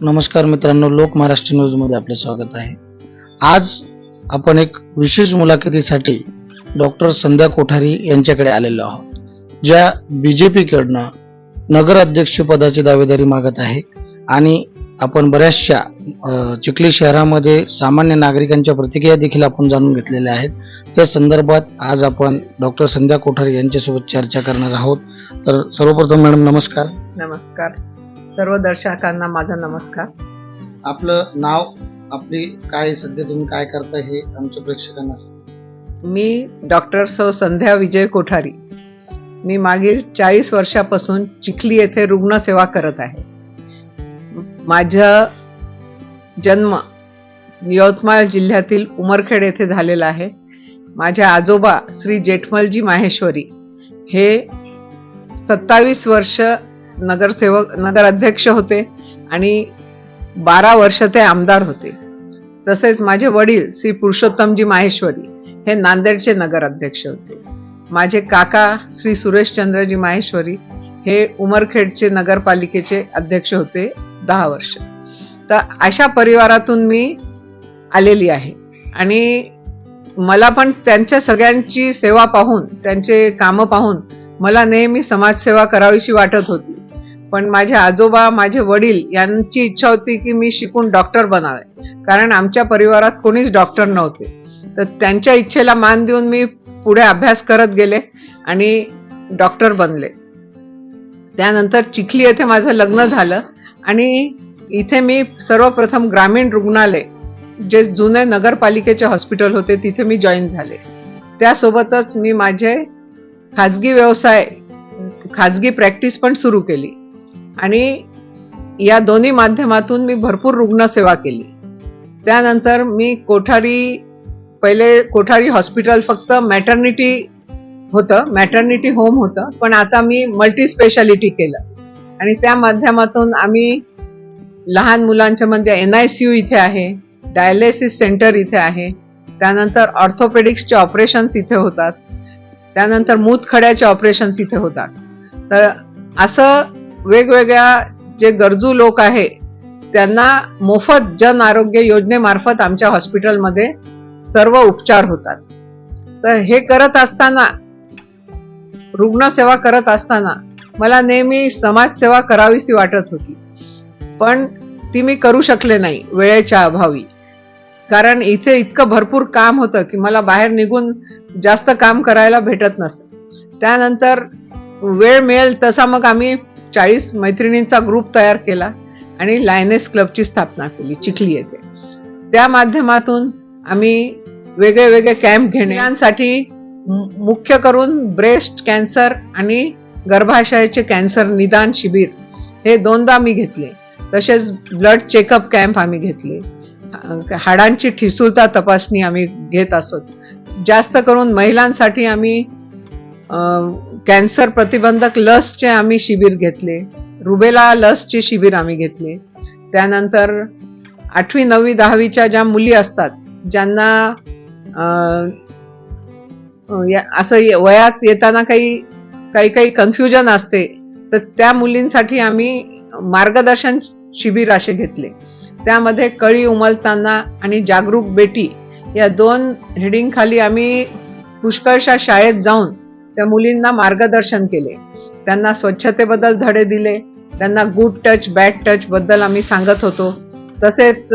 नमस्कार मित्रांनो लोक महाराष्ट्र न्यूजमध्ये आपले स्वागत आहे. आज आपण एक विशेष मुलाखतीसाठी डॉक्टर संध्या कोठारी यांच्याकडे आलेलो आहोत ज्या बी जे नगर अध्यक्ष पदाची दावेदारी मागत आहे आणि आपण बऱ्याचशा चिखली शहरामध्ये सामान्य नागरिकांच्या प्रतिक्रिया देखील आपण जाणून घेतलेल्या आहेत. त्या संदर्भात आज आपण डॉक्टर संध्या कोठारी यांच्यासोबत चर्चा करणार आहोत. तर सर्वप्रथम मॅडम नमस्कार. नमस्कार. सर्व दर्शकांना माझा नमस्कार. आपलं नाव आपली काय सध्या तुम्ही काय करता हे आमच्या प्रेक्षकांना. मी डॉक्टर सौ संध्या विजय कोठारी. मी मागील चाळीस वर्षापासून चिखली येथे रुग्णसेवा करत आहे. माझा जन्म यवतमाळ जिल्ह्यातील उमरखेड येथे झालेला आहे. माझे आजोबा श्री जेठमलजी माहेश्वरी हे सत्तावीस वर्ष नगरसेवक नगराध्यक्ष होते आणि बारा वर्ष ते आमदार होते. तसेच माझे वडील श्री पुरुषोत्तमजी माहेश्वरी हे नांदेडचे नगराध्यक्ष होते. माझे काका श्री सुरेशचंद्रजी माहेश्वरी हे उमरखेडचे नगरपालिकेचे अध्यक्ष होते दहा वर्ष. तर अशा परिवारातून मी आलेली आहे. आणि मला पण त्यांच्या सगळ्यांची सेवा पाहून त्यांचे कामं पाहून मला नेहमी समाजसेवा करावीशी वाटत होती. पण माझे आजोबा माझे वडील यांची इच्छा होती की मी शिकून डॉक्टर बनावे. कारण आमच्या परिवारात कोणीच डॉक्टर नव्हते. तर त्यांच्या इच्छेला मान देऊन मी पुढे अभ्यास करत गेले आणि डॉक्टर बनले. त्यानंतर चिखली येथे माझं लग्न झालं आणि इथे मी सर्वप्रथम ग्रामीण रुग्णालय जे जुने नगरपालिकेचे हॉस्पिटल होते तिथे मी जॉईन झाले. त्यासोबतच मी माझे खाजगी व्यवसाय खाजगी प्रॅक्टिस पण सुरू केली. आणि या दोन्ही माध्यमातून मी भरपूर रुग्णसेवा केली. त्यानंतर मी कोठारी पहिले कोठारी हॉस्पिटल फक्त मॅटर्निटी होतं मॅटर्निटी होम होतं पण आता मी मल्टी स्पेशालिटी केलं. आणि त्या माध्यमातून आम्ही लहान मुलांचं म्हणजे एन आय सी यू इथे आहे डायलिसिस सेंटर इथे आहे त्यानंतर ऑर्थोपेडिक्सचे ऑपरेशन्स इथे होतात त्यानंतर मूतखड्याचे ऑपरेशन्स इथे होतात. तर असं वेगवेगळ्या जे गरजू लोक आहे त्यांना मोफत जन आरोग्य योजनेमार्फत आमच्या हॉस्पिटलमध्ये सर्व उपचार होतात. तर हे करत असताना रुग्णसेवा करत असताना मला नेहमी समाजसेवा करावीशी वाटत होती. पण ती मी करू शकले नाही वेळेच्या अभावी. कारण इथे इतकं भरपूर काम होतं की मला बाहेर निघून जास्त काम करायला भेटत नसतं. त्यानंतर वेळ मिळेल तसा मग आम्ही चाळीस मैत्रिणींचा ग्रुप तयार केला आणि लायनेस क्लबची स्थापना केली चिखली येथे. त्या माध्यमातून आम्ही वेगळे वेगळे कॅम्प घेणे यांसाठी मुख्य करून ब्रेस्ट कॅन्सर आणि गर्भाशयाचे कॅन्सर निदान शिबिर हे दोनदा मी घेतले. तसेच ब्लड चेकअप कॅम्प आम्ही घेतले. हाडांची ठिसूळता तपासणी आम्ही घेत असत. जास्त करून महिलांसाठी आम्ही कॅन्सर प्रतिबंधक लसचे आम्ही शिबिर घेतले. रुबेला लसचे शिबिर आम्ही घेतले. त्यानंतर आठवी नववी दहावीच्या ज्या मुली असतात ज्यांना असं ये- वयात येताना काही काही काही कन्फ्युजन असते तर त्या मुलींसाठी आम्ही मार्गदर्शन शिबिर असे घेतले. त्यामध्ये कळी उमलताना आणि जागरूक बेटी या दोन हेडिंग खाली आम्ही पुष्कळशा शाळेत जाऊन त्या मुलींना मार्गदर्शन केले. त्यांना स्वच्छतेबद्दल धडे दिले. त्यांना गुड टच बॅड टच बद्दल आम्ही सांगत होतो. तसेच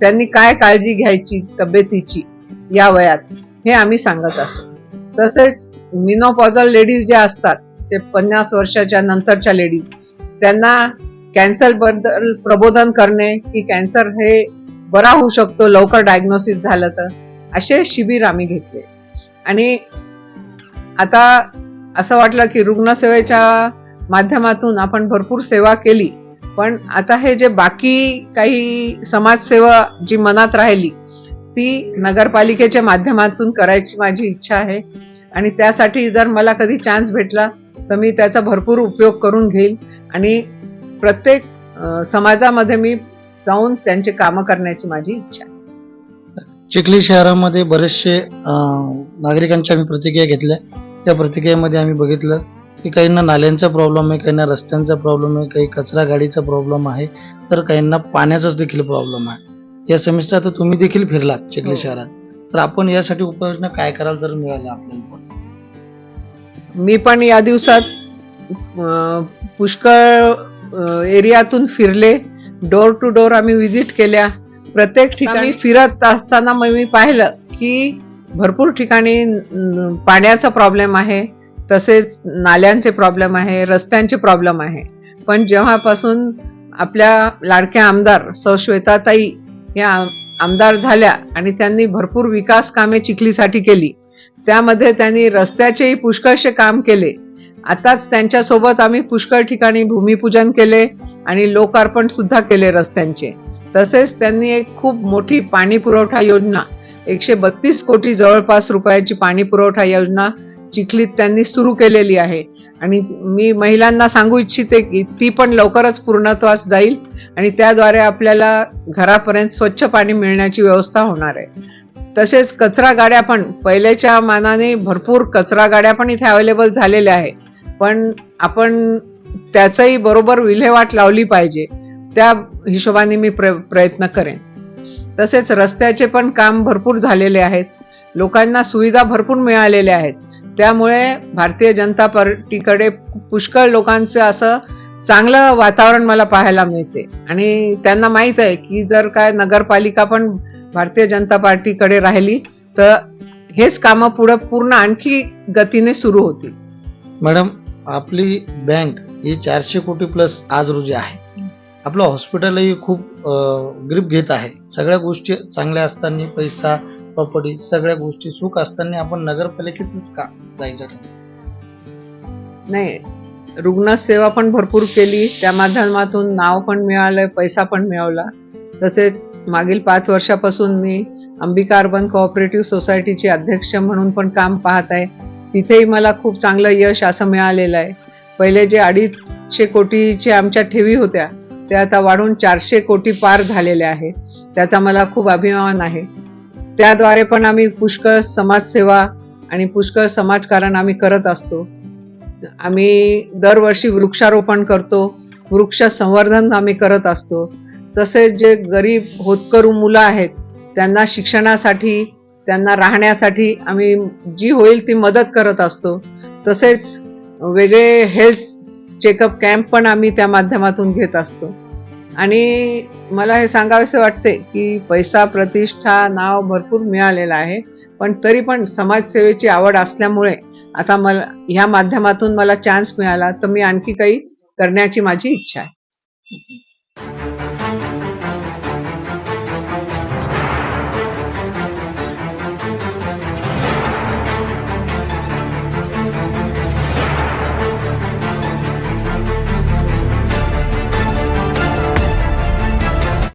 त्यांनी काय काळजी घ्यायची तब्येतीची या वयात हे आम्ही सांगत असो तसेच मिनोपॉझल लेडीज ज्या असतात जे पन्नास वर्षाच्या नंतरच्या लेडीज त्यांना कॅन्सरबद्दल प्रबोधन करणे की कॅन्सर हे बरा होऊ शकतो लवकर डायग्नोसिस झालं तर असे शिबिर आम्ही घेतले. आणि आता असं वाटलं की रुग्णसेवेच्या माध्यमातून आपण भरपूर सेवा केली पण आता हे जे बाकी काही समाजसेवा जी मनात राहिली ती नगरपालिकेच्या माध्यमातून करायची माझी इच्छा आहे. आणि त्यासाठी जर मला कधी चान्स भेटला तर मी त्याचा भरपूर उपयोग करून घेईल. आणि प्रत्येक समाजामध्ये मी जाऊन त्यांचे कामं करण्याची माझी इच्छा आहे. चिखली शहरामध्ये बरेचसे नागरिकांच्या आम्ही प्रतिक्रिया घेतल्या. त्या प्रतिक्रियेमध्ये आम्ही बघितलं की काहींना नाल्यांचा प्रॉब्लेम आहे काहींना रस्त्यांचा प्रॉब्लेम आहे काही कचरा गाडीचा प्रॉब्लेम आहे तर काहींना पाण्याचाच देखील प्रॉब्लेम आहे. या समस्या आता तुम्ही देखील फिरलात चिखली हो. शहरात. तर आपण यासाठी उपाययोजना काय कराल तर मिळालं आपल्याला? मी पण या दिवसात पुष्कळ एरियातून फिरले. डोर टू डोर आम्ही विजिट केल्या. प्रत्येक ठिकाणी फिरत असताना मग मी पाहिलं की भरपूर ठिकाणी पाण्याचा प्रॉब्लेम आहे तसेच नाल्यांचे प्रॉब्लेम आहे रस्त्यांचे प्रॉब्लेम आहे. पण जेव्हापासून आपल्या लाडक्या आमदार सौ श्वेताताई या आम- आमदार झाल्या आणि त्यांनी भरपूर विकास कामे चिखलीसाठी केली त्यामध्ये त्यांनी रस्त्याचेही पुष्कळसे काम केले. आताच त्यांच्यासोबत आम्ही पुष्कळ ठिकाणी भूमिपूजन केले आणि लोकार्पण सुद्धा केले रस्त्यांचे. तसेच त्यांनी एक खूप मोठी पाणी पुरवठा योजना एकशे बत्तीस कोटी जवळपास रुपयाची पाणी पुरवठा योजना चिखलीत त्यांनी सुरू केलेली आहे. आणि मी महिलांना सांगू इच्छिते की ती पण लवकरच पूर्णत्वास जाईल आणि त्याद्वारे आपल्याला घरापर्यंत स्वच्छ पाणी मिळण्याची व्यवस्था होणार आहे. तसेच कचरा गाड्या पण पहिल्याच्या मानाने भरपूर कचरा गाड्या पण इथे अवेलेबल झालेल्या आहे. पण आपण त्याचंही बरोबर विल्हेवाट लावली पाहिजे. त्या हिशोबाने मी प्र प्रयत्न करेन. तसेच रस्त्याचे पण काम भरपूर झालेले आहेत. लोकांना सुविधा भरपूर मिळालेल्या आहेत. त्यामुळे भारतीय जनता पार्टीकडे पुष्कळ लोकांचं असं चांगलं वातावरण मला पाहायला मिळते. आणि त्यांना माहीत आहे की जर काय नगरपालिका पण भारतीय जनता पार्टीकडे राहिली तर हेच कामं पुढं पूर्ण आणखी गतीने सुरू होतील. मॅडम आपली बँक ही चारशे कोटी प्लस आज रोजी आहे. आपलं हॉस्पिटलही खूप ग्रीप घेत आहे. सगळ्या गोष्टी चांगल्या असताना पैसा प्रॉपर्टी सगळ्या गोष्टी सुख असताना आपण नगरपालिकेतच का जायचं नाही रुग्णसेवा पण भरपूर केली. त्या माध्यमातून नाव पण मिळालं पैसा पण मिळवला. तसेच मागील पाच वर्षापासून मी अंबिका अर्बन कोऑपरेटिव्ह सोसायटीची अध्यक्ष म्हणून पण काम पाहत आहे. तिथेही मला खूप चांगलं यश असं मिळालेलं आहे. पहिले जे अडीचशे कोटीचे आमच्या ठेवी होत्या ते आता वाढून चारशे कोटी पार झालेले आहे. त्याचा मला खूप अभिमान आहे. त्याद्वारे पण आम्ही पुष्कळ समाजसेवा आणि पुष्कळ समाजकारण आम्ही करत असतो. आम्ही दरवर्षी वृक्षारोपण करतो. वृक्ष संवर्धन आम्ही करत असतो. तसेच जे गरीब होतकरू मुलं आहेत त्यांना शिक्षणासाठी त्यांना राहण्यासाठी आम्ही जी होईल ती मदत करत असतो. तसेच वेगळे हेल्थ चेकअप कॅम्प पण आम्ही त्या माध्यमातून घेत असतो. आणि मला हे सांगावेसे वाटते की पैसा प्रतिष्ठा नाव भरपूर मिळालेलं आहे. पण तरी पण समाजसेवेची आवड असल्यामुळे आता मला ह्या माध्यमातून मला चान्स मिळाला तर मी आणखी काही करण्याची माझी इच्छा आहे.